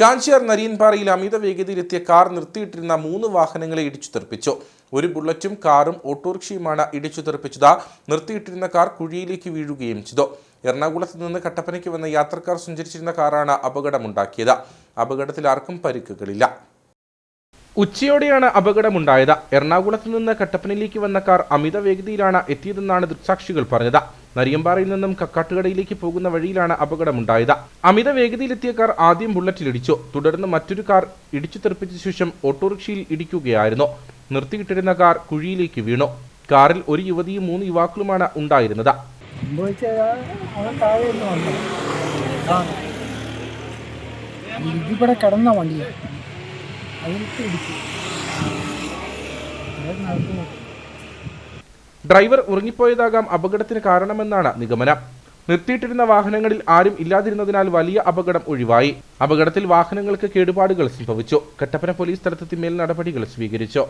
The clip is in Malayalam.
കാഞ്ചിയാർ നരിയൻപാറയിൽ അമിത വേഗതയിലെത്തിയ കാർ നിർത്തിയിട്ടിരുന്ന മൂന്ന് വാഹനങ്ങളെ ഇടിച്ചു തെറിപ്പിച്ചു. ഒരു ബുള്ളറ്റും കാറും ഓട്ടോറിക്ഷയുമാണ് ഇടിച്ചു തെറിപ്പിച്ചത്. നിർത്തിയിട്ടിരുന്ന കാർ കുഴിയിലേക്ക് വീഴുകയും ചെയ്തു. എറണാകുളത്ത് നിന്ന് കട്ടപ്പനയ്ക്ക് വന്ന യാത്രക്കാർ സഞ്ചരിച്ചിരുന്ന കാറാണ് അപകടമുണ്ടാക്കിയത്. അപകടത്തിൽ ആർക്കും പരിക്കുകളില്ല. ഉച്ചയോടെയാണ് അപകടമുണ്ടായത്. എറണാകുളത്ത് നിന്ന് കട്ടപ്പനയിലേക്ക് വന്ന കാർ അമിത വേഗതയിലാണ് എത്തിയതെന്നാണ് ദൃക്സാക്ഷികൾ പറഞ്ഞത്. നരിയമ്പാറയിൽ നിന്നും കക്കാട്ടുകടയിലേക്ക് പോകുന്ന വഴിയിലാണ് അപകടമുണ്ടായത്. അമിത വേഗതയിലെത്തിയ കാർ ആദ്യം ബുള്ളറ്റിലിടിച്ചു. തുടർന്ന് മറ്റൊരു കാർ ഇടിച്ചു തെറിപ്പിച്ച ശേഷം ഓട്ടോറിക്ഷയിൽ ഇടിക്കുകയായിരുന്നു. നിർത്തിയിട്ടിരുന്ന കാർ കുഴിയിലേക്ക് വീണു. കാറിൽ ഒരു യുവതിയും മൂന്ന് യുവാക്കളുമാണ് ഉണ്ടായിരുന്നത്. കിടന്ന വണ്ടിയാണ് ഇടിച്ചു. ഡ്രൈവർ ഉറങ്ങിപ്പോയതാകാം അപകടത്തിന് കാരണമെന്നാണ് നിഗമനം. നിർത്തിയിട്ടിരുന്ന വാഹനങ്ങളിൽ ആരും ഇല്ലാതിരുന്നതിനാൽ വലിയ അപകടം ഒഴിവായി. അപകടത്തിൽ വാഹനങ്ങൾക്ക് കേടുപാടുകൾ സംഭവിച്ചു. കട്ടപ്പന പോലീസ് സ്ഥലത്തെത്തി മേൽ നടപടികൾ സ്വീകരിച്ചു.